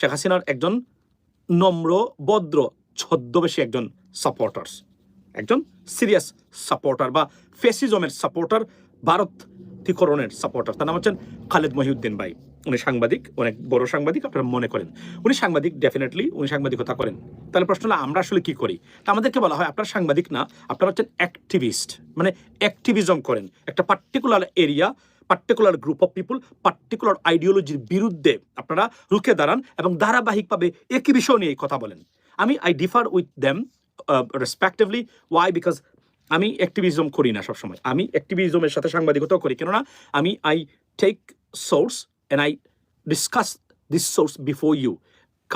শেখ হাসিনার একজন নম্র, ভদ্র, ছদ্মবেশী একজন সাপোর্টার্স একজন সিরিয়াস সাপোর্টার বা ফেসিজমের সাপোর্টার ভারতীকরণের সাপোর্টার তার নাম হচ্ছেন খালেদ মহিউদ্দিন ভাই। উনি সাংবাদিক, অনেক বড় সাংবাদিক, আপনারা মনে করেন। উনি সাংবাদিক ডেফিনেটলি উনি সাংবাদিকতা করেন। তাহলে প্রশ্ন হলো, আমরা আসলে কি করি? তা আমাদেরকে বলা হয়, আপনারা সাংবাদিক না, আপনারা হচ্ছেন অ্যাক্টিভিস্ট মানে অ্যাক্টিভিজম করেন। একটা particular area particular group of people particular আইডিওলজির বিরুদ্ধে আপনারা রুখে দাঁড়ান এবং ধারাবাহিকভাবে একই বিষয় নিয়ে কথা বলেন। আমি I differ with them respectively why because আমি অ্যাক্টিভিজম করি না সবসময়। আমি অ্যাক্টিভিজমের সাথে সাংবাদিকতাও করি। কেননা, আমি I take source and I discuss this source before you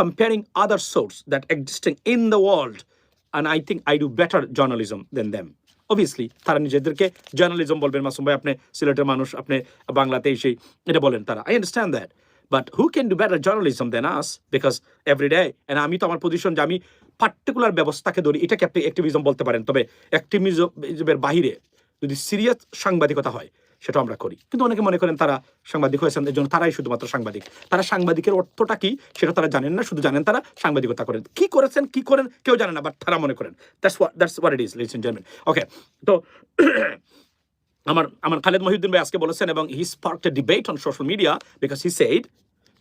comparing other source that existing in the world and I think I do better journalism than them. Obviously, তারা নিজেদেরকে জার্নালিজম বলবেন মাসুম ভাই আপনি সিলেটের মানুষ আপনি বাংলাতে এসে এটা বলেন তারা। I understand that but who can do better journalism than us because every day and আমি তো আমার পজিশন যে আমি পার্টিকুলার ব্যবস্থাকে ধরি এটাকে আপনি অ্যাক্টিভিজম বলতে পারেন। তবে অ্যাক্টিভিজমের বাহিরে যদি সিরিয়াস সাংবাদিকতা হয় সেটা আমরা করি। কিন্তু অনেকে মনে করেন তারা সাংবাদিক হয়েছেন, এর জন্য তারাই শুধুমাত্র সাংবাদিক। তারা সাংবাদিকের অর্থটা কি সেটা তারা জানেন না, শুধু জানেন তারা সাংবাদিকতা করেন। কি করেছেন, কি করেন কেউ জানে না বাট তারা মনে করেন। That's it is gentleman okay তো আমার আমার খালেদ মহিউদ্দিন ভাই আজকে বলেছেন এবং he spark a debate on social media because he said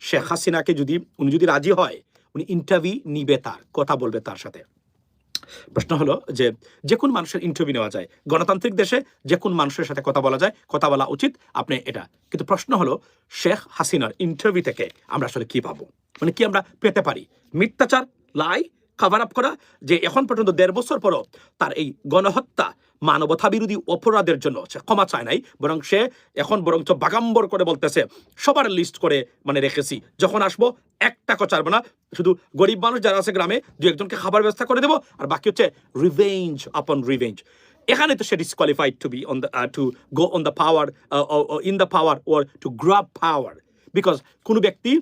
Sheikh হাসিনাকে যদি, উনি যদি রাজি হয়, উনি ইন্টারভিউ নিবে তার, কথা বলবে তার সাথে। প্রশ্ন হলো যে যে কোন মানুষের ইন্টারভিউ নেওয়া যায়, গণতান্ত্রিক দেশে যে কোন মানুষের সাথে কথা বলা যায়, কথা বলা উচিত, আপনি এটা। কিন্তু প্রশ্ন হলো, শেখ হাসিনার ইন্টারভিউ থেকে আমরা আসলে কি পাবো? মানে কি আমরা পেতে পারি? মিথ্যাচার, লাই কাভার আপ করা, যে এখন পর্যন্ত দেড় বছর পরও তার এই গণহত্যা মানবতা বিরোধী অপরাধের জন্য ক্ষমা চায় নাই, বরং সে এখন বরঞ্চ বাগাম্বর করে বলতেছে, সবার লিস্ট করে মানে রেখেছি, যখন আসব একটা কচারবো না, শুধু গরিব মানুষ যারা আছে গ্রামে, দু একজনকে খাবার ব্যবস্থা করে দেবো, আর বাকি হচ্ছে রিভেঞ্জ আপন রিভেঞ্জ এখানে তো সে disqualified to be on the to go on the power in the power or to grab power because কোনো ব্যক্তি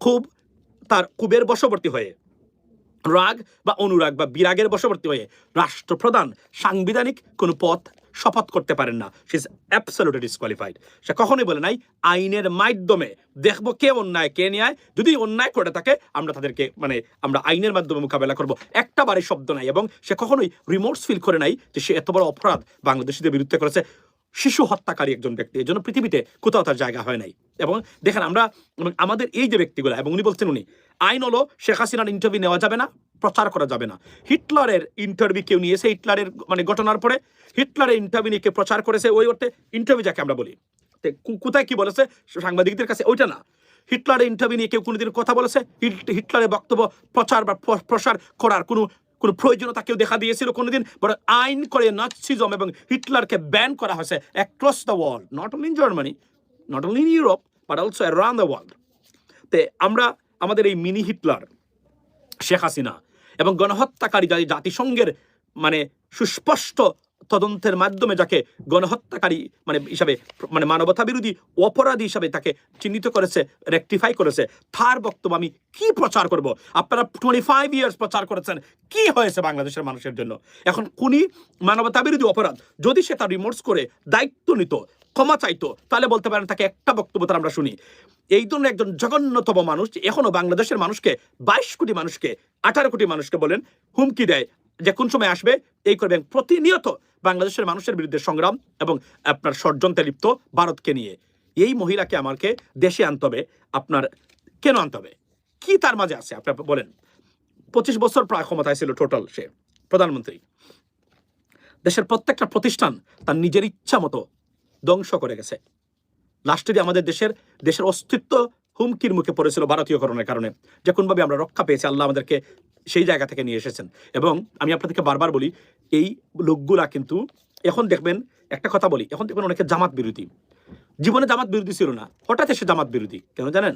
খুব তার কুবের বশবর্তী হয়ে রাগ বা অনুরাগ বা বিরাগের বশবর্তী হয়ে রাষ্ট্রপ্রধান সাংবিধানিক কোনো পথ শপথ করতে পারেন না। সে ইজ অ্যাবসলিউটলি ডিসকোয়ালিফাইড সে কখনোই বলে নাই, আইনের মাধ্যমে দেখব কে অন্যায়, কে ন্যায়। যদি অন্যায় করে থাকে, আমরা তাদেরকে মানে আমরা আইনের মাধ্যমে মোকাবেলা করব। একটা বারে শব্দ নাই এবং সে কখনোই রিমোটস ফিল করে নাই যে সে এত বড় অপরাধ বাংলাদেশিদের বিরুদ্ধে করেছে। শিশু হত্যাকারী একজন ব্যক্তি। এর জন্য পৃথিবীতে কোথাও তার জায়গা হয় নাই। এবং দেখেন আমরা আমাদের এই যে ব্যক্তিগুলো, এবং উনি বলছেন উনি, আইন হলো শেখ হাসিনার ইন্টারভিউ নেওয়া যাবে না, প্রচার করা যাবে না। হিটলারের ইন্টারভিউ কেউ নিয়েছে, হিটলারের মানে ঘটনার পরে হিটলারের ইন্টারভিউ নিয়ে প্রচার করেছে, ওই অর্থে ইন্টারভিউ যাকে আমরা বলি। কোথায় কি বলেছে, সাংবাদিকদের কাছে ওইটা না। হিটলারের ইন্টারভিউ নিয়ে কেউ কোনোদিন কথা বলেছে, হিট- হিটলারের বক্তব্য প্রচার বা প্র- প্রসার করার কোনো কোনো প্রয়োজনীয়তা কেউ দেখা দিয়েছিল কোনোদিন? বরং আইন করে নাৎসিজম এবং হিটলারকে ব্যান করা হয়েছে across the world not only in Germany not only in Europe but also around the world তে আমরা আমাদের এই মিনি হিটলার, শেখ হাসিনা এবং গণহত্যাকারী জাতিসংঘের মানে সুস্পষ্ট তদন্তের মাধ্যমে যাকে গণহত্যাকারী মানে হিসাবে মানে মানবতা বিরোধী অপরাধী হিসাবে তাকে চিহ্নিত করেছে রেকটিফাই করেছে, তার বক্তব্য আমি কি প্রচার করব? আপনারা টোয়েন্টি ফাইভ ইয়ার্স প্রচার করেছেন, কি হয়েছে বাংলাদেশের মানুষের জন্য? এখন কোনি মানবতা বিরোধী অপরাধ, যদি সে তার রিমোটস করে, দায়িত্ব নিত, ক্ষমা চাইতো, তাহলে বলতে পারেন তাকে একটা বক্তব্য তার আমরা শুনি। এই ধরনের একজন জঘন্যতম মানুষ, এখনও বাংলাদেশের মানুষকে, বাইশ কোটি মানুষকে, আঠারো কোটি মানুষকে বলেন হুমকি দেয়। যে কোন সময় আসবে, এই করবেন প্রতিনিয়ত বাংলাদেশের মানুষের বিরুদ্ধে সংগ্রাম এবং আপনার ষড়যন্ত্রে লিপ্ত ভারতকে নিয়ে। এই মহিলাকে আমাকে দেশে আনতে হবে, আপনার কেন আনতে হবে? কি তার মাঝে আছে? আপনি বলেন। পঁচিশ বছর প্রায় ক্ষমতায় ছিল টোটাল সে, প্রধানমন্ত্রী। দেশের প্রত্যেকটা প্রতিষ্ঠান তার নিজের ইচ্ছা মতো ধ্বংস করে গেছে। লাস্টে আমাদের দেশের দেশের অস্তিত্ব হুমকির মুখে পড়েছিল ভারতীয়করণের কারণে। যে কোনভাবে আমরা রক্ষা পেয়েছি, আল্লাহ আমাদেরকে সেই জায়গা থেকে নিয়ে এসেছেন। এবং আমি আপনাদেরকে বারবার বলি, এই লোকগুলা কিন্তু এখন দেখবেন, একটা কথা বলি, এখন দেখবেন অনেকে জামাত বিরোধী। জীবনে জামাত বিরোধী ছিল না, হঠাৎ এসে জামাত বিরোধী, কেন জানেন?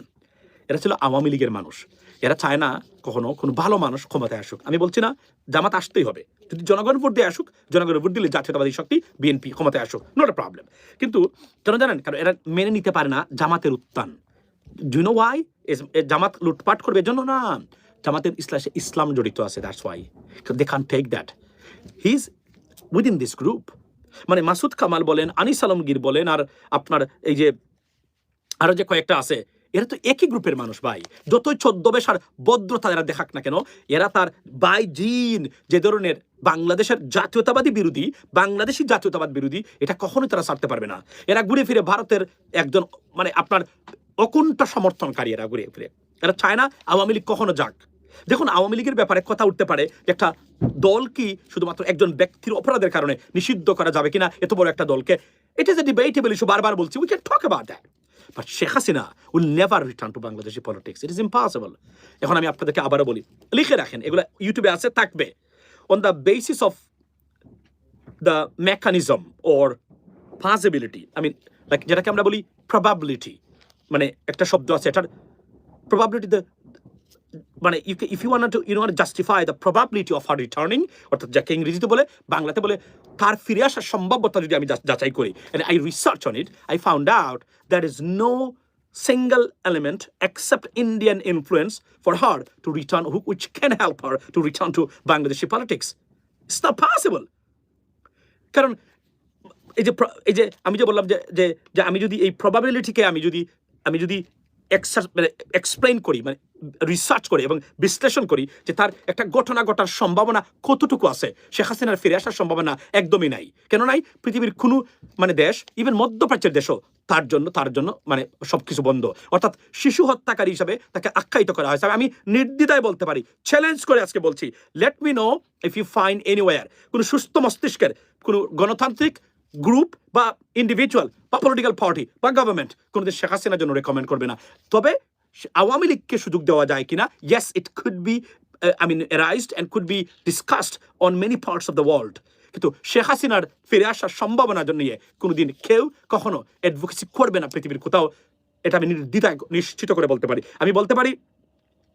এরা ছিল আওয়ামী লীগের মানুষ। এরা চায় না কখনো কোনো ভালো মানুষ ক্ষমতায় আসুক। আমি বলছি না, জামাত আসতেই হবে। যদি জনগণ ভোট দিয়ে আসুক, জনগণের ভোট দিলে জাতীয়তাবাদী শক্তি, বিএনপি ক্ষমতায় আসুক নট এ প্রবলেম কিন্তু কেন জানেন? কারণ এরা মেনে নিতে পারে না জামাতের উত্থান। ডু নো ওয়াই জামাত লুটপাট করবে, এজন্য না। জামাতের ইসলামে ইসলাম জড়িত আছে that's why they can take that he is within this group মানে মাসুদ কামাল বলেন, আনিস আলমগীর বলেন, আর আপনার এই যে আরও যে কয়েকটা আছে, এরা তো একই গ্রুপের মানুষ ভাই। যতই ছদ্মবেশ আর ভদ্রতা এরা দেখাক না কেন, এরা তার বাই জিন, যে ধরনের বাংলাদেশের জাতীয়তাবাদী বিরোধী, বাংলাদেশি জাতীয়তাবাদ বিরোধী, এটা কখনোই তারা ছাড়তে পারবে না। এরা ঘুরে ফিরে ভারতের একজন মানে আপনার অকুণ্ঠ সমর্থনকারী এরা ঘুরে ফিরে। এরা চায় না আওয়ামী লীগ কখনো যাক। দেখুন, আওয়ামী লীগের ব্যাপারে কথা উঠতে পারে একটা দল কি শুধুমাত্র একজন ব্যক্তির অপরাধের কারণে নিষিদ্ধ করা যাবে কিনা, এত বড় একটা দলকে। ইজ এ ডিবেটেবল ইস্যু বারবার বলছি we can talk about that but Sheikh Hasina will never return to Bangladeshi politics it is impossible এখন আমি আপনাদেরকে আবারও বলি, লিখে রাখেন, এগুলো ইউটিউবে আছে, থাকবে। On the basis of the mechanism or possibility I mean like যেটাকে আমরা বলি প্রবাবিলিটি মানে একটা শব্দ আছে, এটার প্রবাবিলিটি দ্য মানে you if you want to you want justify the probability of or returning অর্থাৎ যাকে ইংরেজিতে বলে বাংলাতে বলে তার ফিরে আসার সম্ভাব্যতা যদি আমি যাচাই করি and I research on it, I found out there is no single element except Indian influence for her to return, who- which can help her to return to Bangladeshi politics. It's not possible. কারণ এই যে এই যে আমি যে বললাম যে যে আমি যদি এই প্রবাবিলিটিকে আমি যদি আমি যদি মানে এক্সপ্লেইন করি মানে রিসার্চ করি এবং বিশ্লেষণ করি যে তার একটা ঘটনা ঘটার সম্ভাবনা কতটুকু আছে। শেখ হাসিনার ফিরে আসার সম্ভাবনা একদমই নাই। কেন নাই? পৃথিবীর কোনো মানে দেশ ইভেন মধ্যপ্রাচ্যের দেশও তার জন্য তার জন্য মানে সবকিছু বন্ধ। অর্থাৎ শিশু হত্যাকারী হিসাবে তাকে আখ্যায়িত করা হয়েছে। আমি নির্দ্বিধায় বলতে পারি চ্যালেঞ্জ করে আজকে বলছি let me know if you find anywhere কোনো সুস্থ মস্তিষ্কের কোনো গণতান্ত্রিক গ্রুপ বা ইন্ডিভিজুয়াল বা পলিটিক্যাল পার্টি বা গভর্নমেন্ট কোনোদিন শেখ হাসিনার জন্য রেকমেন্ড করবে না। তবে আওয়ামী লীগকে সুযোগ দেওয়া যায় কিনা? Yes it could be I mean arised and could be discussed on many parts of the world কিন্তু শেখ হাসিনার ফিরে আসার সম্ভাবনা নিয়ে কোনোদিন কেউ কখনো অ্যাডভোকেসি করবে না পৃথিবীর কোথাও। এটা আমি নির্দ্বিধায় নিশ্চিত করে বলতে পারি। আমি বলতে পারি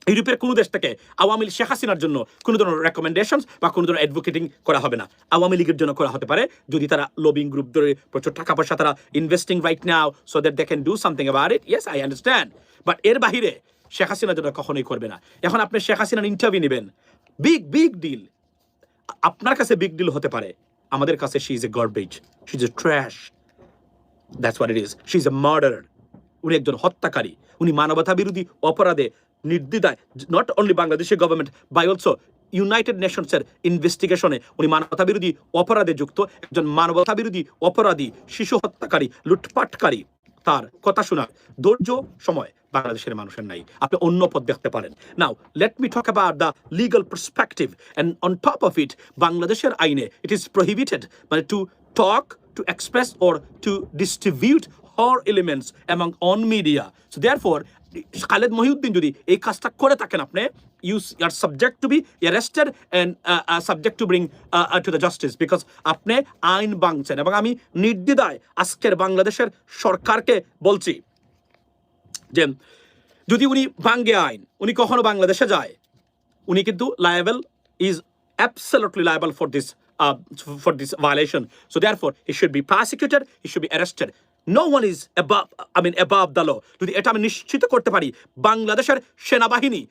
ইউরোপের কোনো দেশ থেকে আওয়ামী লীগ, শেখ হাসিনার জন্য কোনো ধরনের রেকমেন্ডেশন বা কোনো ধরনের অ্যাডভোকেটিং করা হবে না। আওয়ামী লীগের জন্য করা হতে পারে। যদি তারা লবিং গ্রুপ ধরে প্রচুর টাকা পয়সা তারা investing right now so that they can do something about it yes I understand but এর বাহিরে শেখ হাসিনার জন্য কখনোই করবে না। এখন আপনি শেখ হাসিনার ইন্টারভিউ নেবেন। বিগ বিগ ডিল আপনার কাছে বিগ ডিল হতে পারে। আমাদের কাছে she is a garbage she is a trash that's what it is she is a murder উনি একজন হত্যাকারী। উনি মানবতা বিরোধী অপরাধে নির্দ্বিধায় নট অনলি বাংলাদেশের গভর্নমেন্ট বাই অলসো ইউনাইটেড নেশনসের ইনভেস্টিগেশনে উনি মানবতা বিরোধী অপরাধে যুক্ত একজন মানবতা বিরোধী অপরাধী শিশু হত্যাকারী লুটপাটকারী। তার কথা শোনার ধৈর্য সময় বাংলাদেশের মানুষের নাই। আপনি অন্য পথ দেখতে পারেন। Now let me talk about the legal perspective and on top of it বাংলাদেশের আইনে ইট ইজ প্রহিবিটেড মানে to talk to express or to distribute her elements among on media. So therefore, Khaled Mohiuddin যদি এই কাজটা করে থাকেন আপনি you are subject to be arrested and subject to bring to the justice because আপনি আইন ভাঙছেন এবং আমি নির্দ্বিধায় আজকের বাংলাদেশের সরকারকে বলছি যে যদি উনি ভাঙ্গে আইন উনি কখনো বাংলাদেশে যায় উনি কিন্তু liable is absolutely liable for this uh, for this violation. So therefore, he should be prosecuted. He should be arrested. No one is above. I mean, above the law. যদি এটা আমি নিশ্চিত করতে পারি বাংলাদেশের সেনাবাহিনী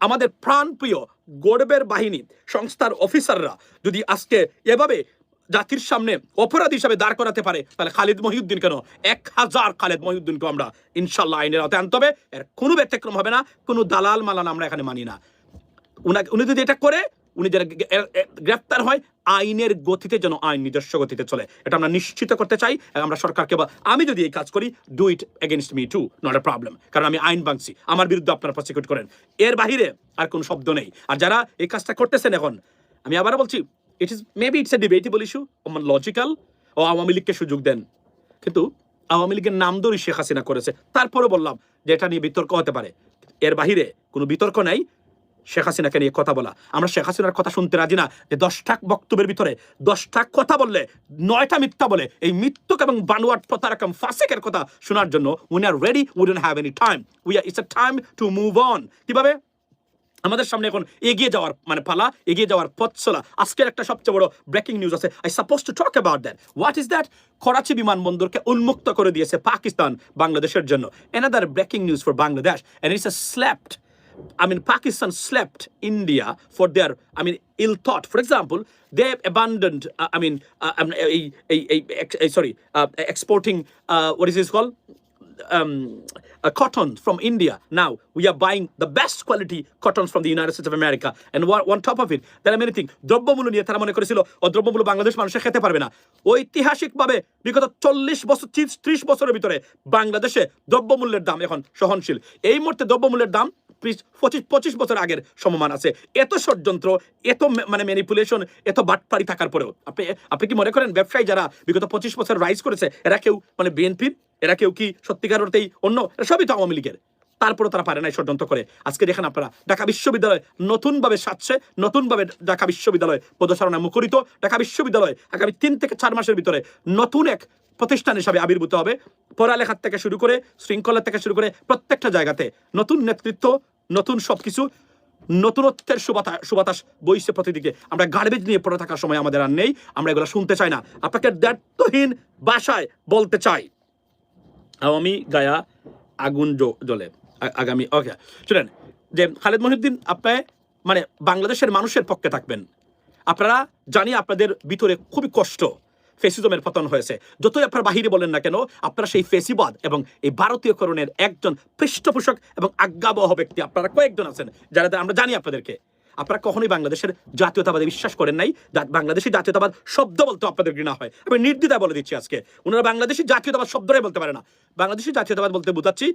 আমাদের প্রাণপ্রিয় গর্বের বাহিনী সংস্থার অফিসাররা যদি আজকে এভাবে জাতির সামনে অপরাধ হিসাবে দাঁড় করাতে পারে তাহলে খালিদ মহিউদ্দিন কেন এক হাজার খালিদ মহিউদ্দিনকে আমরা ইনশাল্লাহ আইনের আওতায় আনতে হবে এর কোনো ব্যতিক্রম হবে না কোনো দালাল মালান আমরা এখানে মানি না উনি যদি এটা করে উনি যারা গে- এ- এ- গ্রেফতার হয়, আইনের গতিতে যেন আইন নিজস্ব গতিতে চলে। এটা আমরা নিশ্চিত করতে চাই আমরা সরকারকে বা আমি যদি এই কাজ করি do it against me to not a problem কারণ আমি আইন ভাঙছি আমার বিরুদ্ধে আপনারা প্রসিকিউট করেন। এর বাহিরে আর কোনো শব্দ নেই। আর যারা এই কাজটা করতেছেন এখন, আমি আবার বলছি it is maybe it's a debatable issue আমার লজিক্যাল ও আওয়ামী লীগকে সুযোগ দেন। কিন্তু আওয়ামী লীগের নাম ধরেই শেখ হাসিনা করেছে। তারপরে বললাম যে এটা নিয়ে বিতর্ক হতে পারে। এর বাহিরে কোনো বিতর্ক নাই। শেখ হাসিনাকে নিয়ে কথা বলা। আমরা শেখ হাসিনার কথা শুনতে রাজি না যে দশটা বক্তব্যের ভিতরে দশটা কথা বললে, নয়টা মিথ্যা বলে, এই মিথ্যক এবং বানোয়াট প্রতারকম ফাসেকের কথা শোনার জন্য we are ready we don't have any time we are it's a time to move on কীভাবে? আমাদের সামনে এখন এগিয়ে যাওয়ার মানে পালা, এগিয়ে যাওয়ার পথ চলা আজকের একটা সবচেয়ে বড় ব্রেকিং নিউজ আছে। I suppose to talk about that what is that Karachi বিমানবন্দরকে উন্মুক্ত করে দিয়েছে পাকিস্তান বাংলাদেশের জন্য। Another breaking news for Bangladesh and it's a slapped I mean, Pakistan slept India for their, I mean, ill thought. For example, they abandoned, uh, I mean, uh, um, a, a, a, a, a- sorry, uh, exporting, uh, what is this called? um, uh, cotton from India. Now we are buying the best quality cottons from the United States of America. And what, on top of it, there are many things. দ্রব্যমূল্য নিয়ে তারা মনে করেছিল ও দ্রব্যমূল্য বাংলাদেশ মানুষে খেতে পারবে না ঐতিহাসিকভাবে বিগত চল্লিশ বছর ত্রিশ বছরের ভিতরে বাংলাদেশে দ্রব্যমূল্যের দাম এখন সহনশীল এই মুহূর্তে দ্রব্যমূল্যের দাম ত্রিশ- পঁচিশ পঁচিশ বছর আগের সমমান আছে। এত ষড়যন্ত্র, এত মানে ম্যানিপুলেশন এত বাটপাড়ি থাকার পরেও। আপনি আপনি কি মনে করেন ব্যবসায়ী যারা বিগত পঁচিশ বছর রাইজ করেছে, এরা কেউ মানে বিএনপির এরা কেউ কি সত্যিকার অর্থেই অন্য, সবই তো আওয়ামী লীগের। তারপরে তারা পারে নাই ষড়যন্ত্র করে। আজকে দেখেন আপনারা, ঢাকা বিশ্ববিদ্যালয় নতুনভাবে সাজছে, নতুনভাবে ঢাকা বিশ্ববিদ্যালয় পদচারণা মুখরিত। ঢাকা বিশ্ববিদ্যালয় আগামী তিন থেকে চার মাসের ভিতরে নতুন এক প্রতিষ্ঠান হিসাবে আবির্ভূত হবে। পড়ালেখার থেকে শুরু করে, শৃঙ্খলা থেকে শুরু করে প্রত্যেকটা জায়গাতে নতুন নেতৃত্ব, নতুন সবকিছু, নতুনত্বের সুবাতাস সুবাতাস বইছে প্রতিদিকে। আমরা গার্বেজ নিয়ে পড়ে থাকার সময় আমাদের আর নেই, আমরা এগুলো শুনতে চাই না। আপনাকে দায়িত্বহীন ভাষায় বলতে চাই। আওয়ামী গায়া আগুন জ্বলে। আগামী ওকে শুনেন, যে খালেদ মহিউদ্দিন, আপনি মানে বাংলাদেশের মানুষের পক্ষে থাকবেন। আপনারা জানি আপনাদের ভিতরে খুবই কষ্ট। ফেসিজমের পতন হয়েছে। যতই আপনারা বাহিরে বলেন না কেন, আপনারা সেই ফেসিবাদ এবং এই ভারতীয়করণের একজন পৃষ্ঠপোষক এবং আজ্ঞাবহ ব্যক্তি। আপনারা কয়েকজন আছেন যারা আমরা জানি আপনাদেরকে। আপনারা কখনোই বাংলাদেশের জাতীয়তাবাদে বিশ্বাস করেন নাই। বাংলাদেশি জাতীয়তাবাদ শব্দ বলতে আপনাদের ঘৃণা হয়। আমি নির্দ্বিধায় বলে দিচ্ছি আজকে। ওনারা বাংলাদেশি জাতীয়তাবাদ শব্দটাই বলতে পারে না। বাংলাদেশি জাতীয়তাবাদ বলতে বোঝাচ্ছি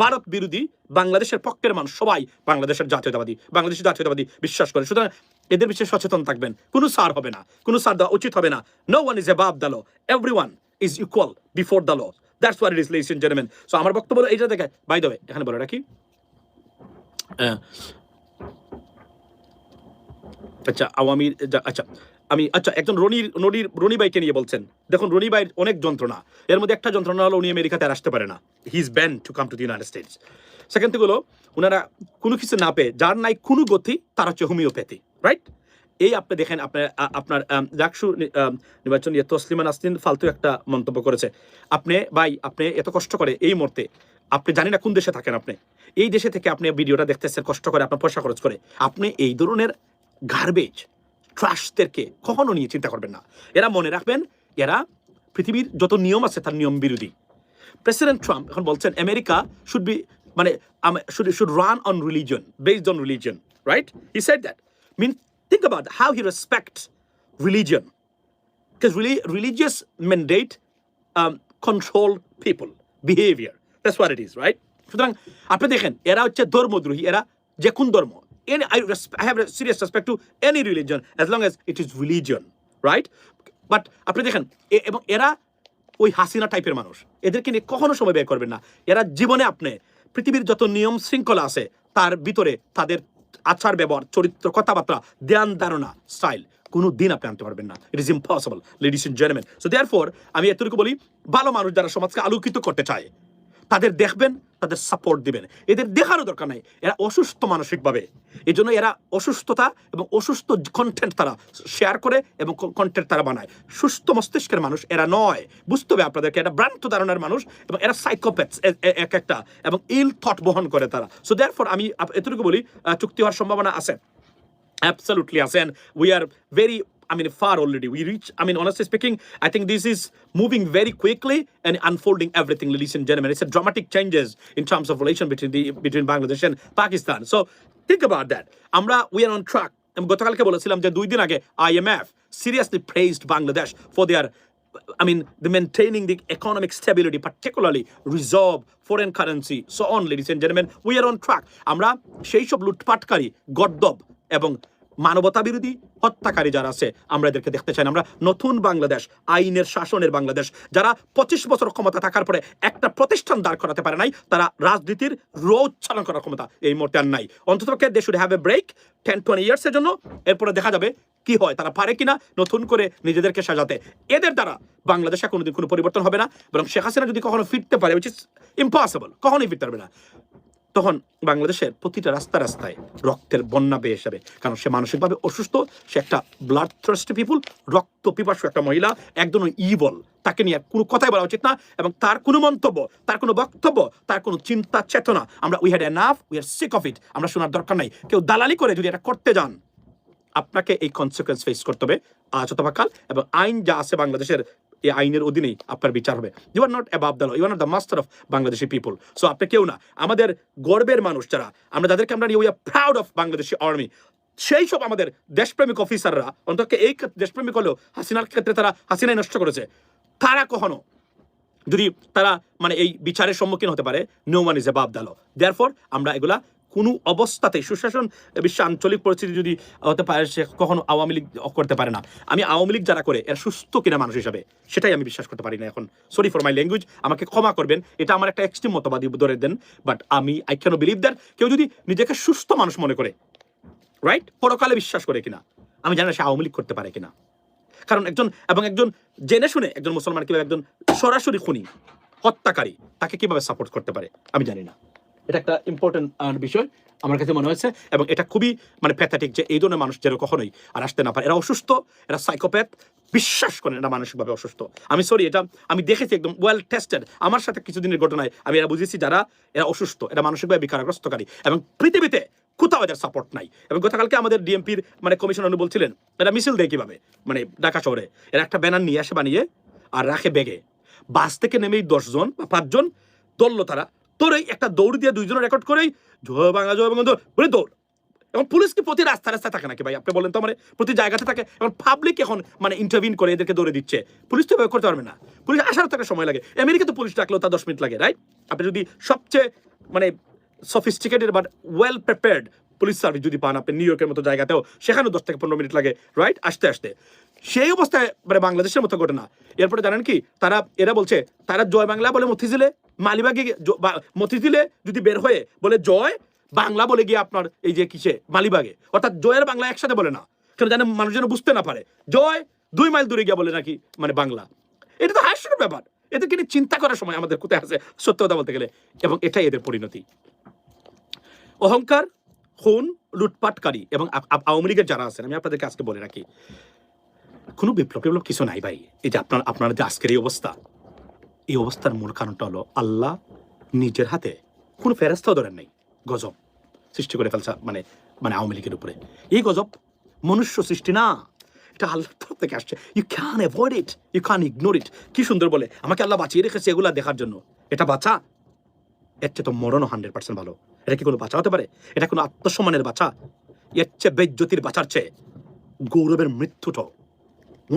ভারত বিরোধী বাংলাদেশের পক্ষের মানুষ সবাই বাংলাদেশের জাতীয়তাবাদী বাংলাদেশের জাতীয়তাবাদী বিশ্বাস করে। সুতরাং এদের বিষয়ে সচেতন থাকবেন। কোনো সার হবে না, কোনো সার দেওয়া উচিত হবে না। No one is above the law everyone is equal before the law that's where it is lies in gentleman so আমার বক্তব্য হলো এইটা দেখে। বাই দেবে এখানে বলে রাখি। আচ্ছা আওয়ামী আচ্ছা। আমি আচ্ছা একজন রনির রনির রনি ভাইকে নিয়ে বলছেন। দেখুন রনি ভাইয়ের অনেক যন্ত্রণা। এর মধ্যে একটা যন্ত্রণা হলো উনি আমেরিকাতে আসতে পারে না। He is ban to come to the United States second থেকে হলো ওনারা কোনো কিছু না পেয়ে, যার নাই কোনো গতি, তার হচ্ছে হোমিওপ্যাথি রাইট এই আপনি দেখেন, আপনার আপনার ডাকসু নির্বাচন নিয়ে তসলিমা নাসরিন ফালতু একটা মন্তব্য করেছে। আপনি, ভাই, আপনি এত কষ্ট করে এই মুহূর্তে, আপনি জানি না কোন দেশে থাকেন আপনি। এই দেশে থেকে আপনি ভিডিওটা দেখতেছেন, কষ্ট করে, আপনার পয়সা খরচ করে। আপনি এই ধরনের গার্বেজ ট্রাশদেরকে কখনো নিয়ে চিন্তা করবেন না। এরা মনে রাখবেন, এরা পৃথিবীর যত নিয়ম আছে তার নিয়ম বিরোধী। প্রেসিডেন্ট ট্রাম্প এখন বলছেন আমেরিকা শুড বি মানে should should run on religion based on religion right he said that mean think about how he respect religion because really control people, behavior. That's what it is, right? সুতরাং আপনি দেখেন, এরা হচ্ছে ধর্মদ্রোহী, এরা যে কোন ধর্ম। Any I, I have a serious respect to any religion as long as it is religion right? But আপনি দেখেন এবং এরা ওই হাসিনা টাইপের মানুষ। এদেরকে নিয়ে কখনো সময় বের করবেন না। এরা জীবনে আপনি পৃথিবীর যত নিয়ম শৃঙ্খলা আছে তার ভিতরে তাদের আচার ব্যবহার চরিত্র কথাবার্তা ধ্যান ধারণা স্টাইল কোনো দিন আপনি আনতে পারবেন না। It is impossible ladies and gentleman so therefore আমি এতটুকু বলি ভালো মানুষ যারা সমাজকে আলোকিত করতে চায় তাদের দেখবেন তাদের সাপোর্ট দিবেন। এদের দেখারও দরকার নাই। এরা অসুস্থ মানসিকভাবে। এই জন্য এরা অসুস্থতা এবং অসুস্থ কন্টেন্ট তারা শেয়ার করে এবং কন্টেন্ট তারা বানায়। সুস্থ মস্তিষ্কের মানুষ এরা নয়। বুঝতে হবে আপনাদেরকে এটা ভ্রান্ত ধারণার মানুষ এবং এরা সাইকোপ্যাথস এক একটা এবং ইল থট বহন করে তারা। সো দেয়ার ফর আমি এতটুকু বলি চুক্তি হওয়ার সম্ভাবনা আছে। Yes. And we are very, I mean, far already. We reach, I mean, honestly speaking, I think this is moving very quickly and unfolding everything, ladies and gentlemen. It's a dramatic changes in terms of relation between the between Bangladesh and Pakistan. So think about that. Amra, we are on track. আমি গতকালকে বলেছিলাম যে দুই দিন আগে IMF seriously praised Bangladesh for their I mean, the maintaining the economic stability, particularly reserve foreign currency, so on, ladies and gentlemen, we are on track. আমরা সেই সব লুটপাটকারী গদ্দব এবং মানবতা বিরোধী হত্যাকারী যারা আছে, আমরা এদেরকে দেখতে চাই আমরা নতুন বাংলাদেশ, আইনের শাসনের বাংলাদেশ, যারা পঁচিশ বছর ক্ষমতা থাকার পরে একটা প্রতিষ্ঠান দাঁড় করাতে পারে নাই, তারা রাজনীতির রোজ চালন করার ক্ষমতা এই মুহূর্তে আর নাই। অন্তত they should have a break ten twenty ইয়ার্সের জন্য, এরপরে দেখা যাবে কি হয়, তারা পারে কিনা, নতুন করে নিজেদেরকে সাজাতে। এদের দ্বারা বাংলাদেশে কোনোদিন কোনো পরিবর্তন হবে না, বরং শেখ হাসিনা যদি কখনো ফিরতে পারে উইচ ইজ ইম্পসিবল কখনোই ফিরতে পারবে না। তখন বাংলাদেশের প্রতিটা রাস্তা রাস্তায় রক্তের বন্যা বেয়ে যাবে। কারণ সে মানসিকভাবে অসুস্থ, সে একটা ব্লাড থ্রাস্টি পিপুল রক্ত পিপাসু একটা মহিলা, একদম ইবল তাকে নিয়ে কোনো কথাই বলা উচিত না এবং তার কোনো মন্তব্য, তার কোনো বক্তব্য, তার কোনো চিন্তা, চেতনা, আমরা we had enough we are sick of it আমরা শোনার দরকার নাই। কেউ দালালি করে যদি এটা করতে যান, আপনাকে এই কনসিকুয়েন্স ফেস করতে হবে আজ অথবা কাল এবং আইন যা আছে বাংলাদেশের এই আইনের অধীনেই আপনার বিচার হবে। You are not above the law you are not the master of Bangladeshi people so আপনি কেউ না। আমাদের গর্বের মানুষ যারা, আমরা যাদেরকে আমরা we are proud of Bangladeshi army সেই সব আমাদের দেশপ্রেমিক অফিসাররা অন্তত এই দেশপ্রেমিক হলেও হাসিনার ক্ষেত্রে তারা হাসিনাই নষ্ট করেছে। তারা কখনো যদি তারা মানে এই বিচারের সম্মুখীন হতে পারে no one is above the law therefore আমরা এগুলা কোনো অবস্থাতেই সুশাসন বিশ্ব আঞ্চলিক পরিস্থিতি যদি হতে পারে, সে কখনো আওয়ামী লীগ করতে পারে না। আমি আওয়ামী লীগ যারা করে, এর সুস্থ কিনা মানুষ হিসাবে, সেটাই আমি বিশ্বাস করতে পারি না এখন। সরি ফর মাই ল্যাঙ্গুয়েজ আমাকে ক্ষমা করবেন। এটা আমার একটা এক্সট্রিম মতবাদী ধরে দেন বাট আমি আই ক্যান বিলিভ দ্যাট কেউ যদি নিজেকে সুস্থ মানুষ মনে করে রাইট পরকালে বিশ্বাস করে কিনা, আমি জানি না সে আওয়ামী লীগ করতে পারে কিনা। কারণ একজন, এবং একজন জেনে শুনে একজন মুসলমান কীভাবে একজন সরাসরি খুনি, হত্যাকারী, তাকে কীভাবে সাপোর্ট করতে পারে, আমি জানি না। এটা একটা ইম্পর্টেন্ট বিষয় আমার কাছে মনে হয়েছে এবং এটা খুবই মানে প্যাথাটিক যে এই ধরনের মানুষ যেন কখনোই আর আসতে না পারে। এরা অসুস্থ, এরা সাইকোপ্যাথ বিশ্বাস করেন এরা মানসিকভাবে অসুস্থ। আমি সরি এটা আমি দেখেছি একদম ওয়েল টেস্টেড আমার সাথে কিছুদিনের ঘটনায় আমি এরা বুঝেছি যারা, এরা অসুস্থ, এরা মানসিকভাবে বিকারগ্রস্তকারী এবং পৃথিবীতে কোথাও এদের সাপোর্ট নাই। এবং গতকালকে আমাদের ডিএমপির মানে কমিশনার বলছিলেন, এরা মিছিল দেয় কীভাবে? মানে ঢাকা শহরে। এরা একটা ব্যানার নিয়ে আসে বানিয়ে আর রাখে ব্যাগে বাস থেকে নেমেই দশজন বা পাঁচজন দললো তারা। তোরই একটা দৌড় দিয়ে দুইজনের রেকর্ড করেই জয় বাংলা জয় বাংলা বলে দৌড়। এবং পুলিশ কি প্রতি রাস্তা রাস্তায় থাকে নাকি ভাই? আপনি বলেন তো মানে প্রতি জায়গাতে থাকে। এবং পাবলিক এখন মানে ইন্টারভিউ করে এদেরকে দৌড়ে দিচ্ছে। পুলিশ তো করতে পারবে না। পুলিশ আসার থেকে সময় লাগে। আমেরিকাতে পুলিশ ডাকলেও তার দশ মিনিট লাগে রাইট আপনি যদি সবচেয়ে মানে sophisticated but well prepared police service যদি পান, আপনি নিউ ইয়র্কের মতো জায়গাতেও, সেখানেও দশ থেকে পনেরো মিনিট লাগে রাইট আসতে আসতে। সেই অবস্থায় মানে বাংলাদেশের মতো ঘটনা। এরপরে জানেন কি, তারা, এরা বলছে, তারা জয় বাংলা বলে মতিঝিলে মালিবাগে মতিঝিলে যদি বের হয়ে বলে জয়, বাংলা বলে গিয়ে আপনার এই যে কিসে, মালিবাগে। অর্থাৎ জয়ের বাংলা একসাথে বলে না। কেন জানে মানুষ যেন বুঝতে না পারে। জয় দুই মাইল দূরে গিয়ে বলে নাকি মানে বাংলা। এটা তো হাস্যের ব্যাপার। এদেরকে নিয়ে চিন্তা করার সময় আমাদের কোথায় আছে সত্য কথা বলতে গেলে। এবং এটাই এদের পরিণতি। অহংকার, খুন, লুটপাটকারী এবং আওয়ামী লীগের যারা আছেন, আমি আপনাদেরকে আজকে বলে রাখি। কোনো বিপ্লব টিপ্লব কিছু নাই ভাই। এই যে আপনার আপনার যে আজকের এই অবস্থা, এই অবস্থার মূল কারণটা হলো আল্লাহ নিজের হাতে কোনো ফেরাস্তাও ধরেন নাই, গজব সৃষ্টি করে ফেলছে মানে মানে আওয়ামী লীগের উপরে। এই গজব মনুষ্য সৃষ্টি না, এটা আল্লাহর তরফ থেকে আসছে। You can avoid it you can ignore it কি সুন্দর বলে, আমাকে আল্লাহ বাঁচিয়ে রেখেছে এগুলা দেখার জন্য। এটা বাঁচা, এর চেয়ে তো মরণও হান্ড্রেড পার্সেন্ট ভালো। এটা কি কোনো বাঁচা হতে পারে? এটা কোনো আত্মসম্মানের বাঁচা? এর চেয়ে বেজ্যোতির বাঁচার চেয়ে গৌরবের মৃত্যুটাও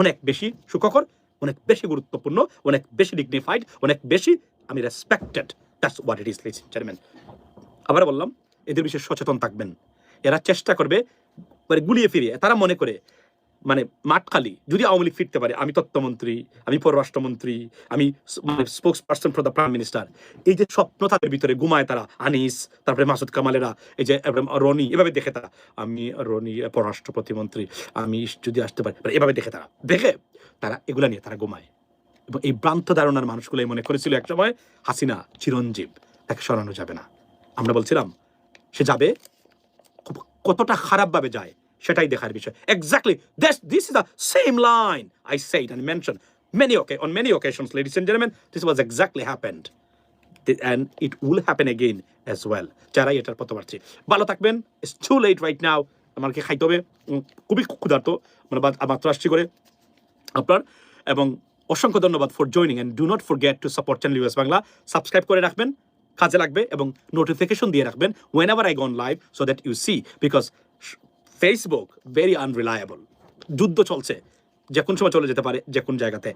অনেক বেশি সুখকর, অনেক বেশি গুরুত্বপূর্ণ, অনেক বেশি ডিগনিফাইড অনেক বেশি আমি respected that's what it is ladies chairman আবার বললাম, এদের বিষয়ে সচেতন থাকবেন। এরা চেষ্টা করবে মানে গুলিয়ে ফিরিয়ে, তারা মনে করে মানে মাঠখালি, যদি আওয়ামী লীগ ফিরতে পারে, আমি তত্ত্বমন্ত্রী, আমি পররাষ্ট্রমন্ত্রী, আমি spokesperson for the prime minister এই যে স্বপ্ন তাদের ভিতরে, ঘুমায় তারা আনিস তারপরে মাসুদ কামালেরা, এই যে রনি, এভাবে দেখে তারা, আমি রনি, পররাষ্ট্র প্রতিমন্ত্রী, আমি যদি আসতে পারি মানে এভাবে দেখে তারা দেখে তারা এগুলা নিয়ে তারা ঘুমায়। এবং এই ভ্রান্ত ধারণার মানুষগুলো মনে করেছিল একসময় হাসিনা চিরঞ্জীব, তাকে সরানো যাবে না। আমরা বলছিলাম, সে যাবে, খুব কতটা খারাপভাবে যায় সেটাই দেখার বিষয়। Exactly this this is the same line I said and mention many okay on many occasions, ladies and gentlemen, this was exactly happened. And it will happen again as well, যারাই এটার প্রতিবার্থী ভালো থাকবেন it's too late right now আমাকে খাইতে হবে খুবই ক্ষুধার্ত মানে মাত্র আসছি করে আপনার, এবং অসংখ্য ধন্যবাদ for joining and do not forget to support channel US Bangla subscribe করে রাখবেন, কাজে লাগবে, এবং নোটিফিকেশন দিয়ে রাখবেন whenever I gone live so that you see because Facebook very unreliable যুদ্ধ চলছে, যে কোন সময় চলে যেতে পারে, যে কোন জায়গাতে।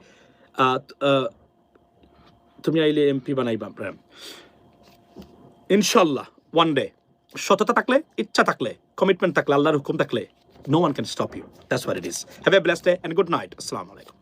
তুমি আইলে এমপি বানাইবা প্রেম ইনশাল্লাহ ওয়ান ডে সততা থাকলে, ইচ্ছা থাকলে কমিটমেন্ট থাকলে, আল্লাহর হুকুম থাকলে no one can stop you that's what it is have a blessed day and good night আসসালামু আলাইকুম